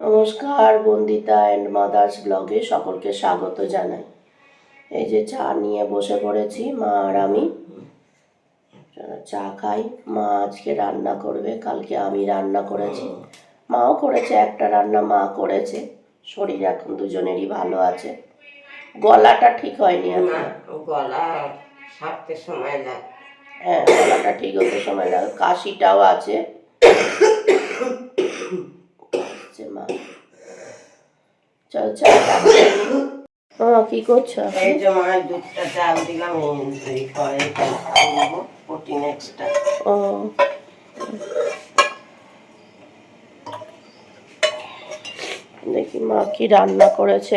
নমস্কার Bandita and mother's ব্লগে সকলকে স্বাগত জানাই। এই যে চা নিয়ে বসে পড়েছি মা আর আমি। চা খাই। মা আজকে রান্না করবে কালকে আমি রান্না করেছি। মাও করেছে একটা রান্না মা করেছে। শরীর এখন দুজনেরই ভালো আছে। গলাটা ঠিক হয়নি গলা সারতে সময় লাগে। হ্যাঁ গলাটা ঠিক হতে সময় লাগে। কাশিটাও আছে হচ্ছে মা চল চা হ্যাঁ কি করছ? এই যে মায়ের দুধটা জাল দিলাম এই পরে প্রোটিন এক্সট্রা ও। দেখি মা কি রান্না করেছে।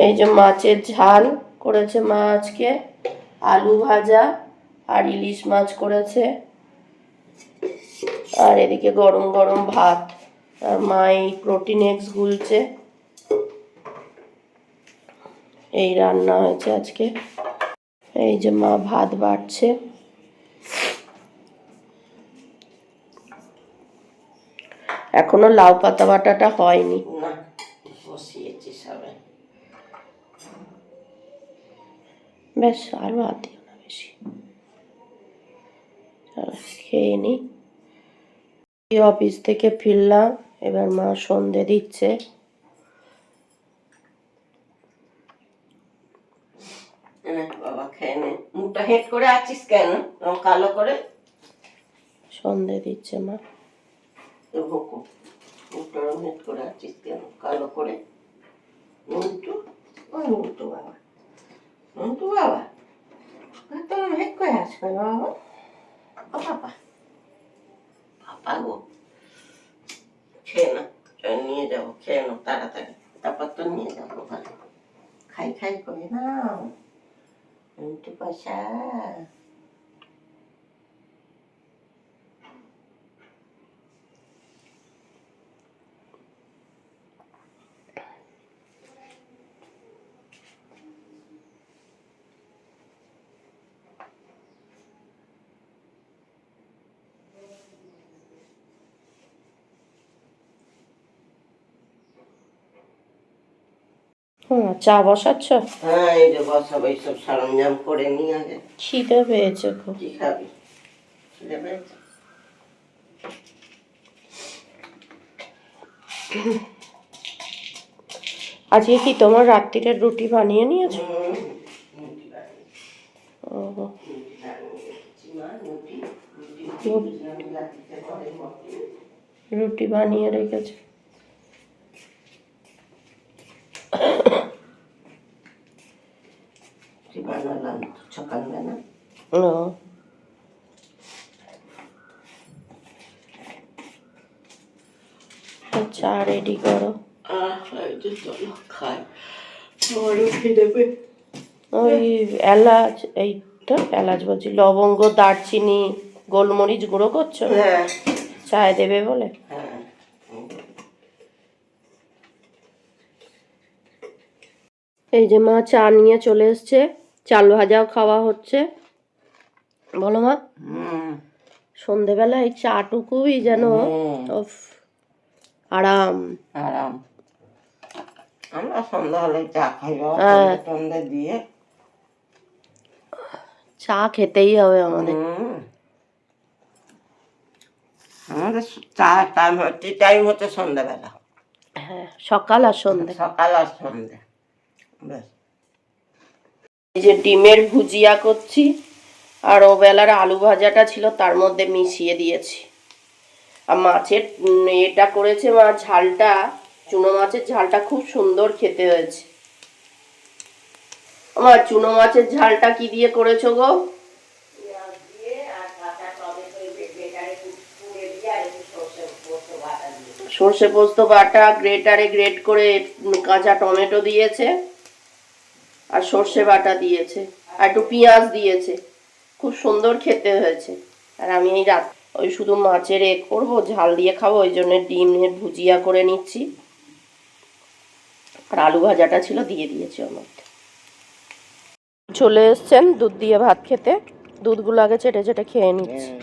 এই যে মাছের ঝাল করেছে মা আজকে আলু ভাজা। আর ইলিশ মাছ করেছে। আর এদিকে গরম গরম ভাত। আর মা এই প্রোটিন এক্স গুলছে। এই রান্না হয়েছে আজকে। এই যে মা ভাত বাড়ছে। এখনও লাউ পাতা বাটাটা হয়নি। না বসিয়েছি সবাই। বেশ আর চলো, খেয়ে নি। অফিস থেকে ফিরলাম এবার মা সন্ধে দিচ্ছে। বাবা খেয়ে নে। মুখটা হেট করে আছিস কেন? কালো করে? সন্ধে দিচ্ছে মা। হুকুম মুখটা হেট করে আছিস কেন? কালো করে? নুনটু? ওই নুনটু বাবা। নুনটু বাবা? তোর হেট করে আছিস কেন বাবা। ও পাপা পাপা গো খেয়ে না নিয়ে যাব খেয়ে নাও তাড়াতাড়ি তারপর তো নিয়ে যাব খাই খাই করে না পয়সা হ্যাঁ চা বসাচ্ছ? হ্যাঁ এই যে বসাবো এইসব সরঞ্জাম করে নিয়ে আগে। খিদে পেয়েছে খুব। কি খাবি? খিদে পেয়েছে? আজকে কি তোমার রাত্রিরের রুটি বানিয়ে নিয়েছো? রুটি বানিয়ে। ও, রুটি বানিয়েছি মা, রুটি, রুটি ভেজেছিলাম রাত্রিতে ঘরে মটন। রুটি বানিয়ে রেখেছো রুটি বানালাম সকালবেলা চা রেডি করো ওই এলাচ এইটা এলাচ বলছি লবঙ্গ দারচিনি গোলমরিচ গুঁড়ো করছ হ্যাঁ চায় দেবে বলে? এই যে মা চা নিয়ে চলে এসছে। চাল ভাজাও খাওয়া হচ্ছে। বলো মা। সন্ধেবেলা এই চাটুকুই যেন। আরাম। আরাম। আমরা সন্ধ্যা হলে চা খাই হ্যাঁ। সন্ধে দিয়ে। চা খেতেই হবে আমাদের। আমাদের চা টাইম হচ্ছে টাইম হচ্ছে সন্ধ্যাবেলা। হ্যাঁ সকাল আর সন্ধে। সকাল আর সন্ধ্যে ব্যাস। এই যে ডিমের ভুজিয়া করছি আর ও বেলার আলু ভাজাটা ছিল তার মধ্যে মিশিয়ে দিয়েছি। আর মাছের এটা করেছে মা ঝালটা চুনো মাছের ঝালটা খুব সুন্দর খেতে হয়েছে। আমার চুনো মাছের ঝালটা কি দিয়ে করেছ গো? সর্ষে পোস্ত বাটা গ্রেটারে গ্রেট করে কাঁচা টমেটো দিয়েছে। আর সর্ষে বাটা দিয়েছে আর একটু পেঁয়াজ দিয়েছে। খুব সুন্দর খেতে হয়েছে। আর আমি এই রাত ওই শুধু মাছের এ করব ঝাল দিয়ে খাব ওই জন্য ডিমের ভুজিয়া করে নিচ্ছি। আর আলু ভাজাটা ছিল দিয়ে দিয়েছি ওর মধ্যে চলে এসছেন দুধ দিয়ে ভাত খেতে। দুধগুলো আগে চেটে চেটে খেয়ে নিচ্ছে। হ্যাঁ।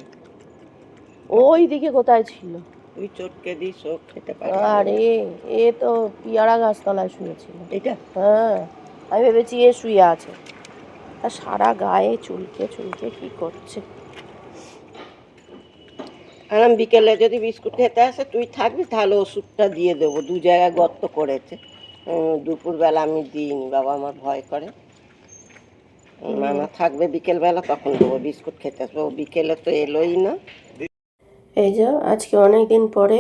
ওই দিকে কোথায় ছিল? তুই চটকে দিস খেতে পারে আরে এ তো পিয়ারা গাছতলায় শুয়েছিল। এটা? হ্যাঁ। আমি ভেবেছি এ শুয়ে আছে। আর সারা গায়ে চুলকে চুলকে কি করছে? আর আমি বিকেলে যদি বিস্কুট খেতে আসে তুই থাকবি তাহলে ওষুধটা দিয়ে দেবো। দু জায়গায় গর্ত করেছে। দুপুরবেলা আমি দিইনি বাবা আমার ভয় করে। মানা থাকবে বিকেলবেলা তখন দেবো বিস্কুট খেতে আসব। বিকেলে তো এলোই না। এই যে আজকে অনেক দিন পরে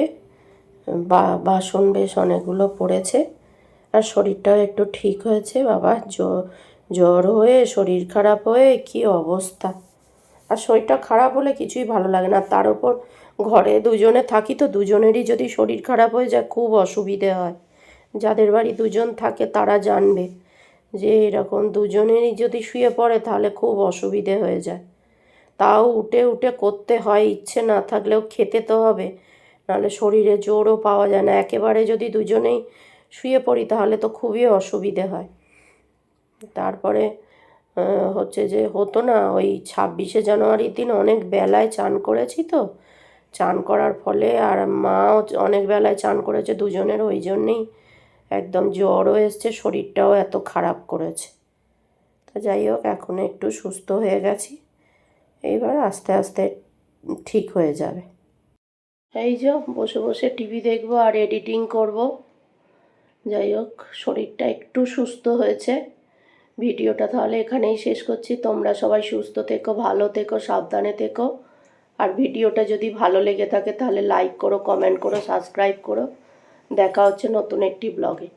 বা বাসন বেশ অনেকগুলো পড়েছে। আর শরীরটাও একটু ঠিক হয়েছে, বাবা। জ্বর হয়ে, শরীর খারাপ হয়ে, কি অবস্থা? আর শরীরটা খারাপ হলে কিছুই ভালো লাগে না। তার উপর ঘরে দুজনে থাকি তো দুজনেরই যদি শরীর খারাপ হয়ে যায়, খুব অসুবিধে হয়। যাদের বাড়ি দুজন থাকে, তারা জানবে যে এরকম দুজনেরই যদি শুয়ে পড়ে, তাহলে খুব অসুবিধে হয়ে যায়। তাও উঠে উঠে করতে হয়, ইচ্ছে না থাকলেও খেতে তো হবে। নাহলে শরীরে জোরও পাওয়া যায় না। একেবারে যদি দুজনেই শুয়ে পড়ি তাহলে তো খুবই অসুবিধে হয়। তারপরে হচ্ছে যে হতো না, ওই ছাব্বিশে জানুয়ারির দিন অনেক বেলায় চান করেছি তো। চান করার ফলে আর মাও অনেক বেলায় চান করেছে দুজনের, ওই জন্যেই একদম জ্বরও এসছে, শরীরটাও এত খারাপ করেছে। তা যাই হোক, এখন একটু সুস্থ হয়ে গেছি। এইবার আস্তে আস্তে ঠিক হয়ে যাবে। এই যে, বসে বসে টিভি দেখব আর এডিটিং করব। যাই হোক, শরীরটা একটু সুস্থ হয়েছে। ভিডিওটা তাহলে এখানেই শেষ করছি। তোমরা সবাই সুস্থ থেকো, ভালো থেকো, সাবধানে থেকো। আর ভিডিওটা যদি ভালো লেগে থাকে তাহলে লাইক করো কমেন্ট করো সাবস্ক্রাইব করো। দেখা হচ্ছে নতুন একটি ব্লগে